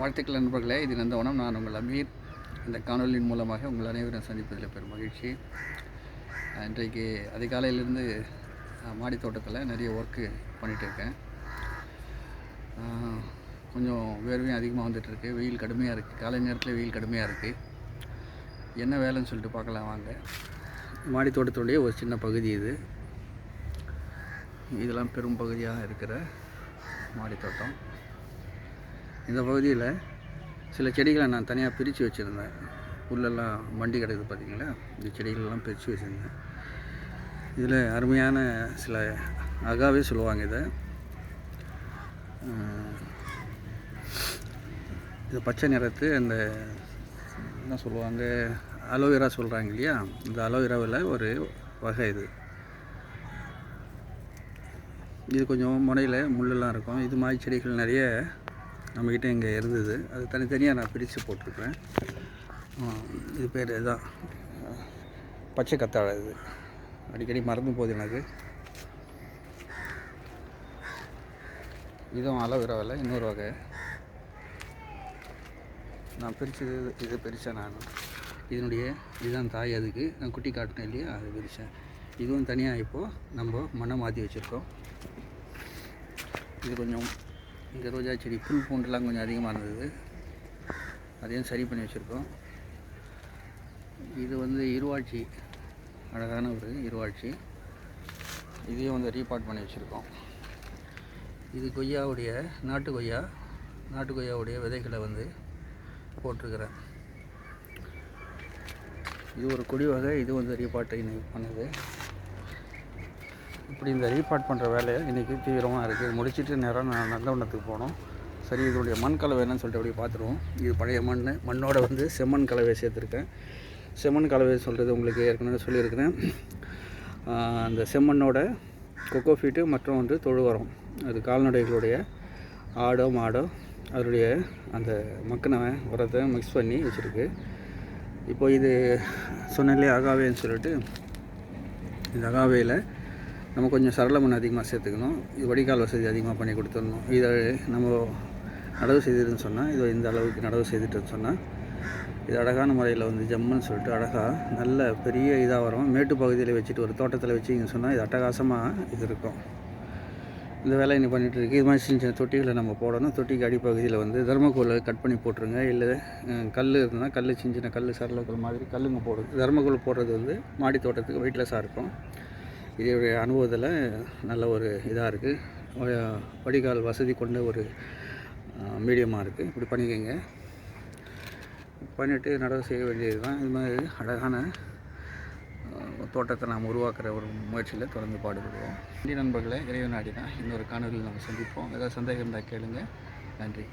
வாழ்த்துக்கள் நண்பர்களே இது நந்தவனம். நான் உங்கள் அமீர். இந்த காணொலியின் மூலமாக உங்கள் அனைவரும் சந்திப்பதில் பெரும் மகிழ்ச்சி. இன்றைக்கு அதிகாலையிலேருந்து மாடி தோட்டத்தில் நிறைய ஒர்க்கு பண்ணிகிட்டு இருக்கேன். கொஞ்சம் வேர்வையும் அதிகமாக வந்துட்டுருக்கு வெயில் கடுமையாக இருக்குது காலை நேரத்தில் வெயில் கடுமையாக இருக்குது என்ன வேலைன்னு சொல்லிட்டு பார்க்கலாம் வாங்க. மாடி தோட்டத்துடைய ஒரு சின்ன பகுதி இது. இதெல்லாம் பெரும் பகுதியாக இருக்கிற மாடி தோட்டம். இந்த பகுதியில் சில செடிகளை நான் தனியாக பிரித்து வச்சுருந்தேன். உள்ளெல்லாம் வண்டி கிடக்குது பார்த்தீங்களா? இந்த செடிகளெல்லாம் பிரித்து வச்சுருந்தேன். இதில் அருமையான சில அகாவே சொல்லுவாங்க இதை. இது பச்சை நிறத்து அந்த என்ன சொல்லுவாங்க? அலோவேரா சொல்கிறாங்க இல்லையா? இந்த அலோவேராவில் ஒரு வகை இது. இது கொஞ்சம் முனையில் முள்ளெல்லாம் இருக்கும். இது மாதிரி செடிகள் நிறைய நம்மக்கிட்ட இங்கே இருந்தது. அது தனித்தனியாக நான் பிரித்து போட்டிருக்கிறேன். இது பேர் இதான். பச்சை கத்தாழை இது. அடிக்கடி மறந்து போகுது எனக்கு. இதுவும் அலோவேராவில் இன்னொரு வகை. நான் பிரித்தது இது பிரித்தேன் நான். இதனுடைய இதுதான் தாய் அதுக்கு. நான் குட்டி காட்டினேன் இல்லையா? அது பிரித்தேன் இதுவும் தனியாக இப்போது நம்ம மண்ணை மாற்றி வச்சுருக்கோம். இது கொஞ்சம் இங்கே ரோஜா செடி புல் பூண்டுலாம் கொஞ்சம் அதிகமாக இருந்தது. அதையும் சரி பண்ணி வச்சுருக்கோம். இது வந்து இருவாட்சி அழகான ஒரு இருவாட்சி இதையும் வந்து ரீபார்ட் பண்ணி வச்சுருக்கோம். இது கொய்யாவுடைய நாட்டு கொய்யா. நாட்டு கொய்யாவுடைய விதைகளை வந்து போட்டிருக்கிறேன். இது ஒரு கொடி வகை. இது வந்து ரீபாட்டை பண்ணுது. இப்படி இந்த ரீபார்ட் பண்ணுற வேலையை இன்றைக்கி தீவிரமாக இருக்குது முடிச்சுட்டு நேரம் நான் நந்தவனத்துக்கு போனோம் சரி இதோடைய மண் கலவை என்னன்னு சொல்லிட்டு அப்படியே பார்த்துருவோம். இது பழைய மண். மண்ணோட வந்து செம்மண் கலவை சேர்த்துருக்கேன். செம்மண் கலவை சொல்கிறது உங்களுக்கு ஏற்கனவே சொல்லியிருக்கிறேன். அந்த செம்மண்ணோட கொக்கோ ஃபீட்டு மற்றும் வந்து தொழு உரம் அது கால்நடைகளுடைய ஆடோ மாடோ அதனுடைய அந்த மக்கின உரத்தை மிக்ஸ் பண்ணி வச்சுருக்கு. இப்போ இது சொன்னேன்லையே அகாவேன்னு சொல்லிட்டு. இந்த அகாவேயில் நம்ம கொஞ்சம் சரள மண் அதிகமாக சேர்த்துக்கணும். இது வடிகால் வசதி அதிகமாக பண்ணி கொடுத்துடணும். இதை நம்ம நடவு செய்திருன்னு சொன்னால் இது இந்த அளவுக்கு நடவு செய்துட்டுன்னு சொன்னால் இது அழகான முறையில் வந்து ஜம்முன்னு சொல்லிட்டு அழகாக நல்ல பெரிய இதாக வரும். மேட்டு பகுதியில் வச்சுட்டு ஒரு தோட்டத்தில் வச்சிங்கன்னு சொன்னால் இது அட்டகாசமாக இது இருக்கும். இந்த வேலை இன்னும் பண்ணிகிட்டு இருக்கு. இது மாதிரி சின்ன சின்ன தொட்டிகளை நம்ம போடணும். தொட்டிக்கு அடிப்பகுதியில் வந்து தர்மக்கோலை கட் பண்ணி போட்டுருங்க. இல்லை கல் இருந்தால் கல் சின்ன சின்ன கல் சரளக்கல் மாதிரி கல்லுங்க போடுறது தர்மக்கோல் போடுறது வந்து மாடி தோட்டத்துக்கு வெயிட்லெஸ்ஸாக இருக்கும். இதோடைய அனுபவத்தில் நல்ல ஒரு இதாக இருக்குது வடிகால் வசதி கொண்ட ஒரு மீடியமாக இருக்குது இப்படி பண்ணிக்கோங்க. பண்ணிவிட்டு நடவு செய்ய வேண்டியது தான் இது மாதிரி அழகான தோட்டத்தை நாம் உருவாக்குற ஒரு முயற்சியில் தொடர்ந்து பாடுபடுவோம். நன்றி நண்பர்களை. இறைவன் நாடி தான் இன்னொரு காணொலியில் நம்ம சந்திப்போம். ஏதாவது சந்தேகம் இருந்தால் கேளுங்கள் நன்றி.